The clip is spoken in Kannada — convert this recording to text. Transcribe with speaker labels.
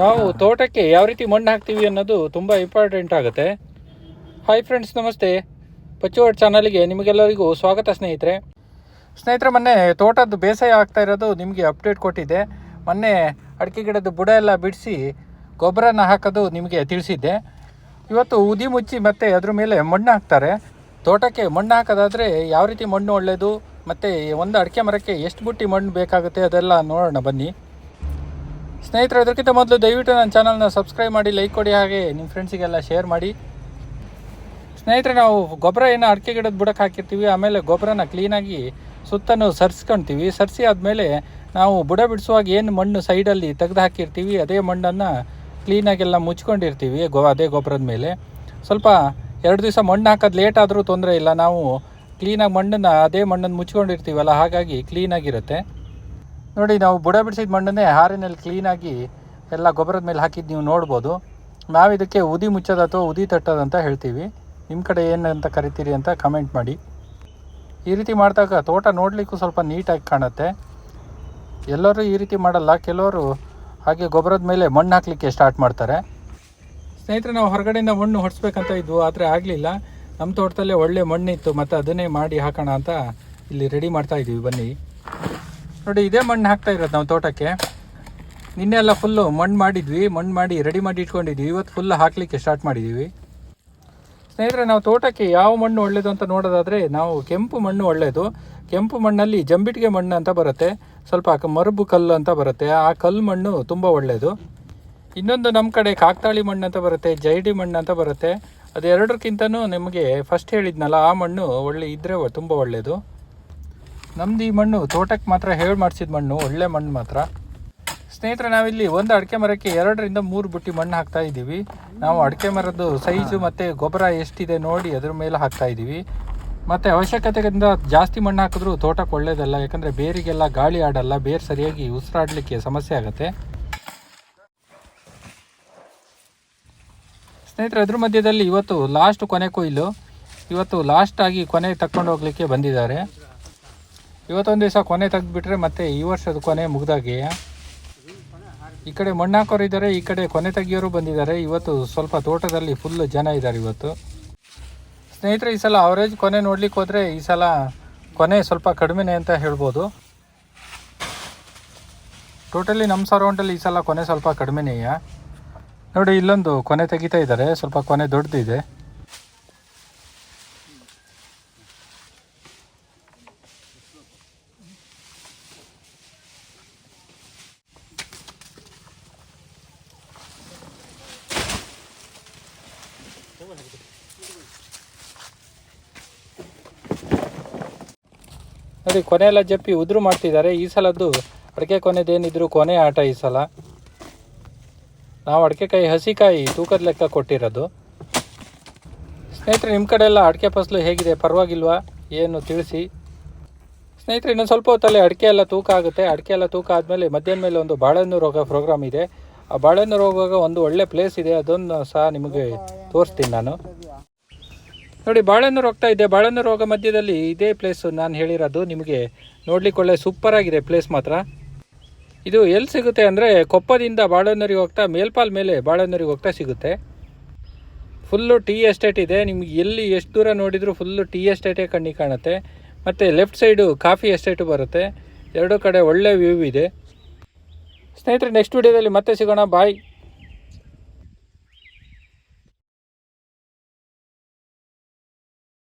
Speaker 1: ನಾವು ತೋಟಕ್ಕೆ ಯಾವ ರೀತಿ ಮಣ್ಣು ಹಾಕ್ತೀವಿ ಅನ್ನೋದು ತುಂಬ ಇಂಪಾರ್ಟೆಂಟ್ ಆಗುತ್ತೆ. ಹಾಯ್ ಫ್ರೆಂಡ್ಸ್ ನಮಸ್ತೆ. ಪಚ್ಚುವಾಡ್ ಚಾನಲ್ಗೆ ನಿಮಗೆಲ್ಲರಿಗೂ ಸ್ವಾಗತ ಸ್ನೇಹಿತರೆ. ಸ್ನೇಹಿತರೆ, ಮೊನ್ನೆ ತೋಟದ ಬೇಸಾಯ ಆಗ್ತಾ ಇರೋದು ನಿಮಗೆ ಅಪ್ಡೇಟ್ ಕೊಟ್ಟಿದ್ದೆ. ಮೊನ್ನೆ ಅಡಿಕೆ ಗಿಡದ ಬುಡ ಎಲ್ಲ ಬಿಡಿಸಿ ಗೊಬ್ಬರನ ಹಾಕೋದು ನಿಮಗೆ ತಿಳಿಸಿದ್ದೆ. ಇವತ್ತು ಉದಿ ಮುಚ್ಚಿ ಮತ್ತು ಅದ್ರ ಮೇಲೆ ಮಣ್ಣು ಹಾಕ್ತಾರೆ. ತೋಟಕ್ಕೆ ಮಣ್ಣು ಹಾಕೋದಾದರೆ ಯಾವ ರೀತಿ ಮಣ್ಣು ಒಳ್ಳೆಯದು ಮತ್ತು ಒಂದು ಅಡಿಕೆ ಮರಕ್ಕೆ ಎಷ್ಟು ಬುಟ್ಟಿ ಮಣ್ಣು ಬೇಕಾಗುತ್ತೆ ಅದೆಲ್ಲ ನೋಡೋಣ ಬನ್ನಿ. ಸ್ನೇಹಿತರೆ, ಅದಕ್ಕಿಂತ ಮೊದಲು ದಯವಿಟ್ಟು ನನ್ನ ಚಾನಲ್ನ ಸಬ್ಸ್ಕ್ರೈಬ್ ಮಾಡಿ ಲೈಕ್ ಕೊಡಿ ಹಾಗೆ ನಿಮ್ಮ ಫ್ರೆಂಡ್ಸಿಗೆಲ್ಲ ಶೇರ್ ಮಾಡಿ. ಸ್ನೇಹಿತರೆ, ನಾವು ಗೊಬ್ಬರ ಏನು ಅಡಿಕೆ ಗಿಡದ ಬುಡಕ್ಕೆ ಹಾಕಿರ್ತೀವಿ, ಆಮೇಲೆ ಗೊಬ್ಬರನ ಕ್ಲೀನಾಗಿ ಸುತ್ತನು ಸರ್ಸ್ಕೊಳ್ತೀವಿ ಸರಿಸಿ ಆದಮೇಲೆ ನಾವು ಬುಡ ಬಿಡಿಸುವಾಗ ಏನು ಮಣ್ಣು ಸೈಡಲ್ಲಿ ತೆಗೆದು ಹಾಕಿರ್ತೀವಿ, ಅದೇ ಮಣ್ಣನ್ನು ಕ್ಲೀನಾಗೆಲ್ಲ ಮುಚ್ಕೊಂಡಿರ್ತೀವಿ, ಗೊ, ಅದೇ ಗೊಬ್ಬರದ ಮೇಲೆ. ಸ್ವಲ್ಪ ಎರಡು ದಿವಸ ಮಣ್ಣು ಹಾಕೋದು ಲೇಟ್ ಆದರೂ ತೊಂದರೆ ಇಲ್ಲ. ನಾವು ಕ್ಲೀನಾಗಿ ಮಣ್ಣನ್ನು ಅದೇ ಮಣ್ಣನ್ನು ಮುಚ್ಕೊಂಡಿರ್ತೀವಲ್ಲ, ಹಾಗಾಗಿ ಕ್ಲೀನಾಗಿರುತ್ತೆ ನೋಡಿ, ನಾವು ಬುಡ ಬಿಡಿಸಿದ ಮಣ್ಣನ್ನೇ ಹಾರಿನಲ್ಲಿ ಕ್ಲೀನಾಗಿ ಎಲ್ಲ ಗೊಬ್ಬರದ ಮೇಲೆ ಹಾಕಿದ್ದು ನೀವು ನೋಡ್ಬೋದು. ನಾವು ಇದಕ್ಕೆ ಉದಿ ಮುಚ್ಚೋದು ಅಥವಾ ಉದಿ ತಟ್ಟೋದು ಅಂತ ಹೇಳ್ತೀವಿ. ನಿಮ್ಮ ಕಡೆ ಏನು ಅಂತ ಕರಿತೀರಿ ಅಂತ ಕಮೆಂಟ್ ಮಾಡಿ. ಈ ರೀತಿ ಮಾಡಿದಾಗ ತೋಟ ನೋಡಲಿಕ್ಕೂ ಸ್ವಲ್ಪ ನೀಟಾಗಿ ಕಾಣುತ್ತೆ. ಎಲ್ಲರೂ ಈ ರೀತಿ ಮಾಡಲ್ಲ. ಕೆಲವರು ಹಾಗೆ ಗೊಬ್ಬರದ ಮೇಲೆ ಮಣ್ಣು ಹಾಕಲಿಕ್ಕೆ ಸ್ಟಾರ್ಟ್ ಮಾಡ್ತಾರೆ. ಸ್ನೇಹಿತರೆ, ನಾವು ಹೊರಗಡೆಯಿಂದ ಮಣ್ಣು ಹೊಡಿಸ್ಬೇಕಂತ ಇದ್ವು, ಆದರೆ ಆಗಲಿಲ್ಲ. ನಮ್ಮ ತೋಟದಲ್ಲೇ ಒಳ್ಳೆ ಮಣ್ಣಿತ್ತು. ಮತ್ತು ಅದನ್ನೇ ಮಾಡಿ ಹಾಕೋಣ ಅಂತ ಇಲ್ಲಿ ರೆಡಿ ಮಾಡ್ತಾ ಇದ್ದೀವಿ ಬನ್ನಿ. ನೋಡಿ, ಇದೇ ಮಣ್ಣು ಹಾಕ್ತಾ ಇರೋದು ನಾವು ತೋಟಕ್ಕೆ. ನಿನ್ನೆ ಎಲ್ಲ ಫುಲ್ಲು ಮಣ್ಣು ಮಾಡಿದ್ವಿ, ಮಣ್ಣು ಮಾಡಿ ರೆಡಿ ಮಾಡಿ ಇಟ್ಕೊಂಡಿದ್ವಿ. ಇವತ್ತು ಫುಲ್ ಹಾಕಲಿಕ್ಕೆ ಸ್ಟಾರ್ಟ್ ಮಾಡಿದ್ದೀವಿ ಸ್ನೇಹಿತರೆ, ನಾವು ತೋಟಕ್ಕೆ ಯಾವ ಮಣ್ಣು ಒಳ್ಳೆಯದು ಅಂತ ನೋಡೋದಾದರೆ, ನಾವು ಕೆಂಪು ಮಣ್ಣು ಒಳ್ಳೆಯದು ಕೆಂಪು ಮಣ್ಣಲ್ಲಿ ಜಂಬಿಟ್ಟಿಗೆ ಮಣ್ಣು ಅಂತ ಬರುತ್ತೆ. ಸ್ವಲ್ಪ ಮರಬು ಕಲ್ಲು ಅಂತ ಬರುತ್ತೆ. ಆ ಕಲ್ಲು ಮಣ್ಣು ತುಂಬ ಒಳ್ಳೆಯದು ಇನ್ನೊಂದು ನಮ್ಮ ಕಡೆ ಕಾಕ್ತಾಳಿ ಮಣ್ಣು ಅಂತ ಬರುತ್ತೆ, ಜೈಡಿ ಮಣ್ಣು ಅಂತ ಬರುತ್ತೆ. ಅದೆರಡಕ್ಕಿಂತನೂ ನಿಮಗೆ ಫಸ್ಟ್ ಹೇಳಿದ್ನಲ್ಲ, ಆ ಮಣ್ಣು ಒಳ್ಳೆ ಇದ್ದರೆ ತುಂಬ ಒಳ್ಳೆಯದು ನಮ್ದು ಈ ಮಣ್ಣು ತೋಟಕ್ಕೆ ಮಾತ್ರ ಹೇಳಿ ಮಾಡಿಸಿದ ಮಣ್ಣು ಒಳ್ಳೆ ಮಣ್ಣು ಮಾತ್ರ. ಸ್ನೇಹಿತರೆ ನಾವಿಲ್ಲಿ ಒಂದು ಅಡಿಕೆ ಮರಕ್ಕೆ ಎರಡರಿಂದ ಮೂರು ಬುಟ್ಟಿ ಮಣ್ಣು ಹಾಕ್ತಾ ಇದ್ದೀವಿ. ನಾವು ಅಡಿಕೆ ಮರದ್ದು ಸೈಜು ಮತ್ತು ಗೊಬ್ಬರ ಎಷ್ಟಿದೆ ನೋಡಿ ಅದ್ರ ಮೇಲೆ ಹಾಕ್ತಾ ಇದ್ದೀವಿ. ಮತ್ತು ಅವಶ್ಯಕತೆಗಿಂತ ಜಾಸ್ತಿ ಮಣ್ಣು ಹಾಕಿದ್ರೂ ತೋಟಕ್ಕೆ ಒಳ್ಳೇದಲ್ಲ ಯಾಕಂದರೆ ಬೇರಿಗೆಲ್ಲ ಗಾಳಿ ಆಡಲ್ಲ ಬೇರು ಸರಿಯಾಗಿ ಉಸಿರಾಡಲಿಕ್ಕೆ ಸಮಸ್ಯೆ ಆಗುತ್ತೆ. ಸ್ನೇಹಿತರೆ ಅದ್ರ ಮಧ್ಯದಲ್ಲಿ ಇವತ್ತು ಲಾಸ್ಟ್ ಕೊನೆ ಕೊಯ್ಲು. ಇವತ್ತು ಲಾಸ್ಟ್ ಆಗಿ ಕೊನೆ ತಕ್ಕೊಂಡು ಹೋಗ್ಲಿಕ್ಕೆ ಬಂದಿದ್ದಾರೆ. ಇವತ್ತೊಂದು ದಿವಸ ಕೊನೆ ತೆಗೆದುಬಿಟ್ರೆ ಮತ್ತೆ ಈ ವರ್ಷದ ಕೊನೆ ಮುಗ್ದಾಗೆ. ಈ ಕಡೆ ಮಣ್ಣು ಹಾಕೋರು ಇದ್ದಾರೆ ಈ ಕಡೆ ಕೊನೆ ತೆಗಿಯೋರು ಬಂದಿದ್ದಾರೆ ಇವತ್ತು ಸ್ವಲ್ಪ ತೋಟದಲ್ಲಿ ಫುಲ್ ಜನ ಇದ್ದಾರೆ ಇವತ್ತು. ಸ್ನೇಹಿತರೆ, ಈ ಸಲ ಅವರೇಜ್ ಕೊನೆ ನೋಡ್ಲಿಕ್ಕೆ ಹೋದರೆ ಈ ಸಲ ಕೊನೆ ಸ್ವಲ್ಪ ಕಡಿಮೆನೆ ಅಂತ ಹೇಳ್ಬೋದು. ಟೋಟಲಿ ನಮ್ಮ ಸರೌಂಡಲ್ಲಿ ಈ ಸಲ ಕೊನೆ ಸ್ವಲ್ಪ ಕಡಿಮೆನೆಯಾ. ನೋಡಿ, ಇಲ್ಲೊಂದು ಕೊನೆ ತೆಗಿತಾ ಇದ್ದಾರೆ ಸ್ವಲ್ಪ ಕೊನೆ ದೊಡ್ಡದಿದೆ ನೋಡಿ. ಕೊನೆ ಎಲ್ಲ ಜಪ್ಪಿ ಉದುರು ಮಾಡ್ತಿದ್ದಾರೆ. ಈ ಸಲದ್ದು ಅಡಿಕೆ ಕೊನೆದೇನಿದ್ರು ಕೊನೆ ಆಟ ಈ ಸಲ. ನಾವು ಅಡಿಕೆಕಾಯಿ ಹಸಿಕಾಯಿ ತೂಕದ ಲೆಕ್ಕ ಕೊಟ್ಟಿರೋದು. ಸ್ನೇಹಿತರೆ ನಿಮ್ಮ ಕಡೆ ಎಲ್ಲ ಅಡಿಕೆ ಫಸಲು ಹೇಗಿದೆ? ಪರವಾಗಿಲ್ವಾ? ಏನು ತಿಳಿಸಿ. ಸ್ನೇಹಿತರೆ, ಇನ್ನೊಂದು ಸ್ವಲ್ಪ ಹೊತ್ತಲ್ಲಿ ಅಡಿಕೆ ಎಲ್ಲ ತೂಕ ಆಗುತ್ತೆ. ಅಡಿಕೆ ಎಲ್ಲ ತೂಕ ಆದಮೇಲೆ ಮಧ್ಯಾಹ್ನ ಮೇಲೆ ಒಂದು ಬಾಳೆಹಣ್ಣು ರೋಗ ಪ್ರೋಗ್ರಾಮ್ ಇದೆ. ಆ ಬಾಳೆಹಣ್ಣು ರೋಗ ಒಂದು ಒಳ್ಳೆ ಪ್ಲೇಸ್ ಇದೆ. ಅದನ್ನು ಸಹ ನಿಮಗೆ ತೋರಿಸ್ತೀನಿ ನಾನು. ನೋಡಿ ಬಾಳೆನೂರು ಹೋಗ್ತಾ ಇದ್ದೆ ಬಾಳೆಹಣ್ಣು ರೋಗ ಮಧ್ಯದಲ್ಲಿ ಇದೇ ಪ್ಲೇಸು ನಾನು ಹೇಳಿರೋದು. ನಿಮಗೆ ನೋಡ್ಲಿಕ್ಕೆ ಒಳ್ಳೆ ಸೂಪರ್ ಆಗಿದೆ ಪ್ಲೇಸ್ ಮಾತ್ರ. ಇದು ಎಲ್ಲಿ ಸಿಗುತ್ತೆ ಅಂದರೆ ಕೊಪ್ಪದಿಂದ ಬಾಳೆಹೊನ್ನೂರಿಗೆ ಹೋಗ್ತಾ, ಮೇಲ್ಪಾಲ್ ಮೇಲೆ ಬಾಳೆಹೊನ್ನೂರಿಗೆ ಹೋಗ್ತಾ ಸಿಗುತ್ತೆ. ಫುಲ್ಲು ಟೀ ಎಸ್ಟೇಟ್ ಇದೆ. ನಿಮ್ಗೆ ಎಲ್ಲಿ ಎಷ್ಟು ದೂರ ನೋಡಿದರೂ ಫುಲ್ಲು ಟೀ ಎಸ್ಟೇಟೇ ಕಣ್ಣಿಗೆ ಕಾಣುತ್ತೆ. ಮತ್ತು ಲೆಫ್ಟ್ ಸೈಡು ಕಾಫಿ ಎಸ್ಟೇಟು ಬರುತ್ತೆ. ಎರಡೂ ಕಡೆ ಒಳ್ಳೆ ವ್ಯೂ ಇದೆ. ಸ್ನೇಹಿತರೆ ನೆಕ್ಸ್ಟ್ ವಿಡಿಯೋದಲ್ಲಿ ಮತ್ತೆ ಸಿಗೋಣ. ಬಾಯ್